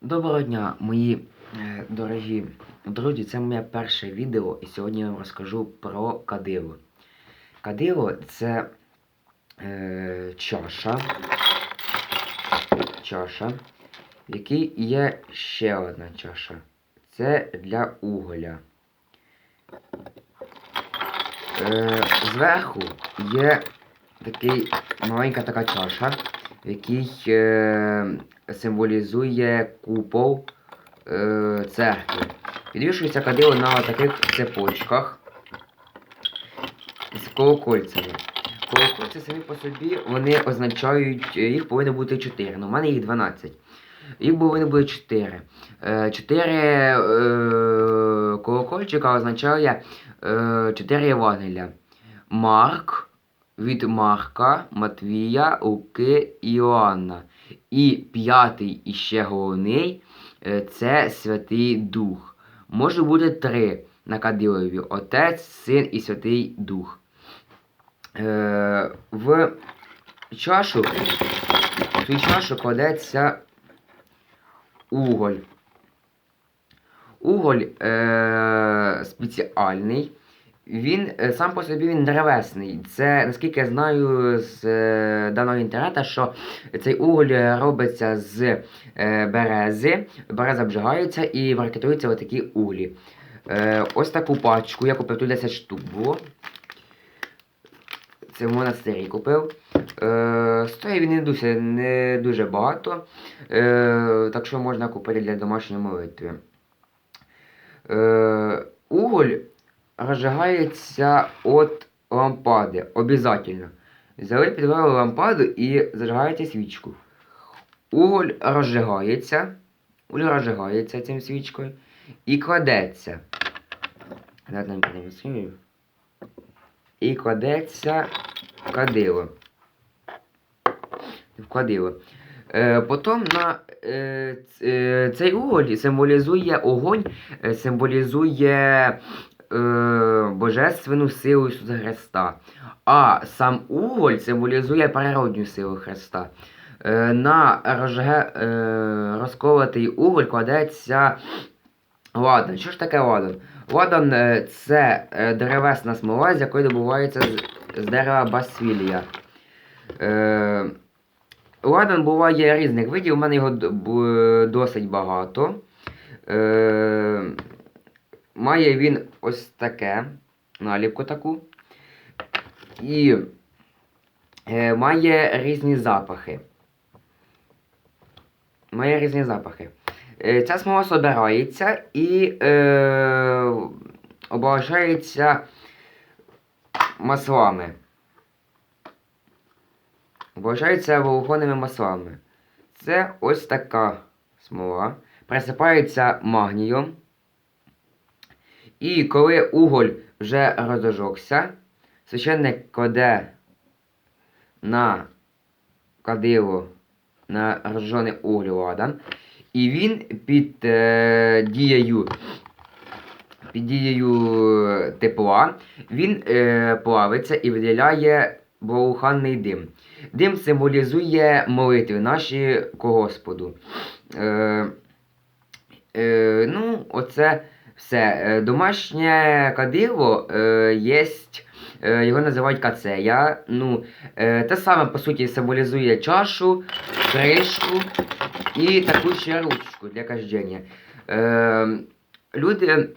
Доброго дня, мої е, дорогі друзі. Це моє перше відео, і сьогодні я вам розкажу про кадило. Кадило це е, чаша, чаша, в якій є ще одна чаша. Це для уголя. Е, зверху є такий маленька така чаша, в якій е, символізує купол е, церкви. Підвішується кадило на таких цепочках з колокольцями. Колокольці самі по собі вони означають, е, їх повинно бути 4. Ну, у мене їх 12. Їх повинно бути 4. 4 е, колокольчика означає е, 4 Євангелія. Марк від Марка, Матвія, Луки і Іоанна. І п'ятий і ще головний е, це Святий Дух. Може бути три на кадилові. Отець, Син і Святий Дух. Е, в чашу, в чашу кладеться уголь. Уголь е, спеціальний. Він е, сам по собі він древесний. Це, наскільки я знаю з е, даного інтернету, що цей уголь робиться з е, берези, береза обжигається і маркетуються отакі углі. Е, ось таку пачку, я купив тут 10 штук було. Це в монастирі купив. Е, стоїть він не дуже, не дуже багато, е, так що можна купити для домашньої молитви. Е, уголь розжигається від лампади. Обязательно. Взяли, підвели лампаду і зажигаєте свічку. Уголь розжигається. Уголь розжигається цим свічкою і кладеться. І кладеться в кадило. В. Е, потім на е, е, цей уголь символізує огонь, е, символізує е, божественну силу Ісуса Христа. А сам уголь символізує природню силу Христа. Е, на розже, е, розколотий уголь кладеться ладан. Що ж таке ладан? Ладан е, це е, деревесна смола, з якої добувається з, дерева басвілія. Е, ладан буває різних видів, у мене його досить багато. Е, Має він ось таке наліпку таку. І е, має різні запахи. Має різні запахи. Е, ця смола собирається і е, обважається маслами. Обважається вологоними маслами. Це ось така смола. Присипається магнієм. І коли уголь вже розожогся, священник кладе на кадило на розжжений уголь ладан, і він під е, дією під дією тепла він е, плавиться і виділяє благоуханний дим. Дим символізує молитви наші к Господу. Е, е, ну, оце все. Е, Домашнє кадило е, є, е, його називають кацея. Ну, те саме, по суті, символізує чашу, кришку і таку ще ручку для каждення. Е, люди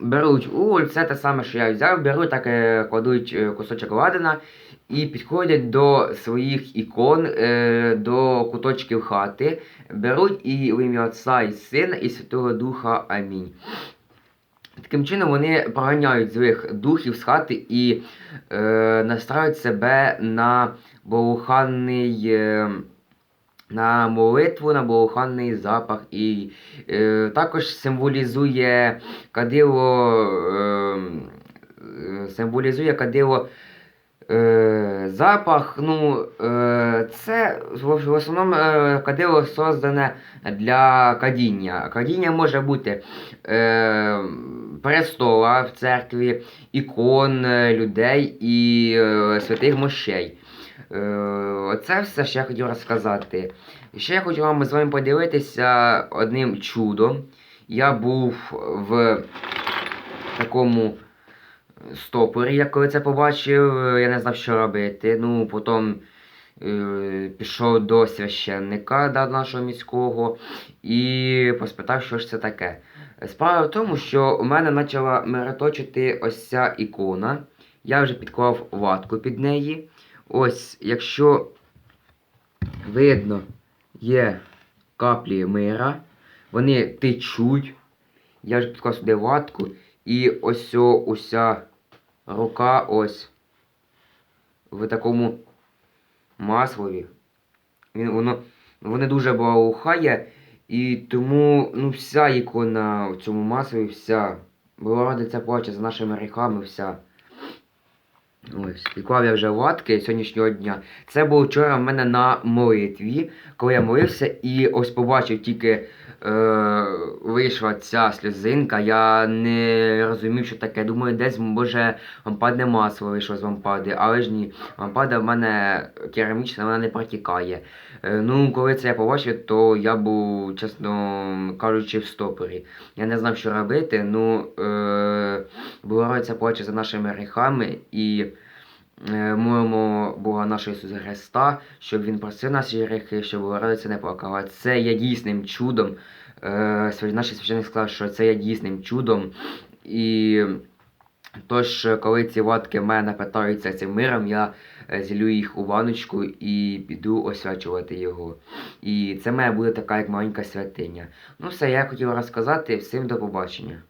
беруть уголь, це те саме, що я взяв, беруть, так кладуть кусочок ладана і підходять до своїх ікон, до куточків хати, беруть і в ім'я Отця і Сина і Святого Духа. Амінь. Таким чином вони проганяють злих духів з хати і е, настраюють себе на благоуханний, е, на молитву, на благоуханний запах. І е, також символізує кадило, е, е, символізує кадило е, запах. Ну, е, це в, основному е, кадило создане для кадіння. Кадіння може бути е, престола в церкві, ікон е, людей і е, святих мощей. Е, Оце все, що я хотів розказати. Ще я хочу вам з вами поділитися одним чудом. Я був в такому стопорі, я коли це побачив, я не знав, що робити. Ну, потім е, пішов до священника да, нашого міського і поспитав, що ж це таке. Справа в тому, що у мене почала мироточити ось ця ікона. Я вже підклав ватку під неї. Ось, якщо видно, є каплі мира, вони течуть. Я вже підклав сюди ватку, і ось уся рука ось в такому маслові. Він, воно, воно дуже благоухає, і тому ну, вся ікона в цьому маслові, вся. Богородиця плаче за нашими ріхами, вся. Ось, підклав я вже ватки сьогоднішнього дня. Це було вчора в мене на молитві, коли я молився і ось побачив тільки е, вийшла ця сльозинка. Я не розумів, що таке. Думаю, десь може лампадне масло вийшло з лампади, але ж ні, лампада в мене керамічна, вона не протікає. Е, ну, коли це я побачив, то я був, чесно кажучи, в стопорі. Я не знав, що робити. Ну, е, Богородиця плаче за нашими гріхами і молимо Бога нашого Ісуса Христа, щоб Він просив наші гріхи, щоб Богородиця не плакала. Це є дійсним чудом. Е, свя- Наш священник сказав, що це є дійсним чудом. І тож, коли ці ватки мене питаються цим миром, я е, зілю їх у ваночку і піду освячувати його. І це має бути така як маленька святиня. Ну все, я хотів розказати. Всім до побачення.